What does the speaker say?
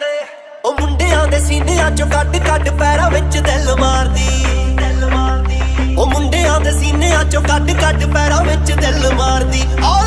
ਦੇ। ਉਹ ਮੁੰਡਿਆਂ ਦੇ ਸੀਨਿਆਂ ਚੋਂ ਕੱਢ ਕੱਢ ਪੈਰਾਂ ਵਿੱਚ ਦਿਲ ਮਾਰਦੀ। ਦਿਲ ਮਾਰਦੀ ਉਹ ਮੁੰਡਿਆਂ ਦੇ ਸੀਨਿਆਂ ਚੋਂ ਕੱਢ ਕੱਢ ਪੈਰਾਂ ਵਿੱਚ ਦਿਲ ਮਾਰਦੀ। ਆ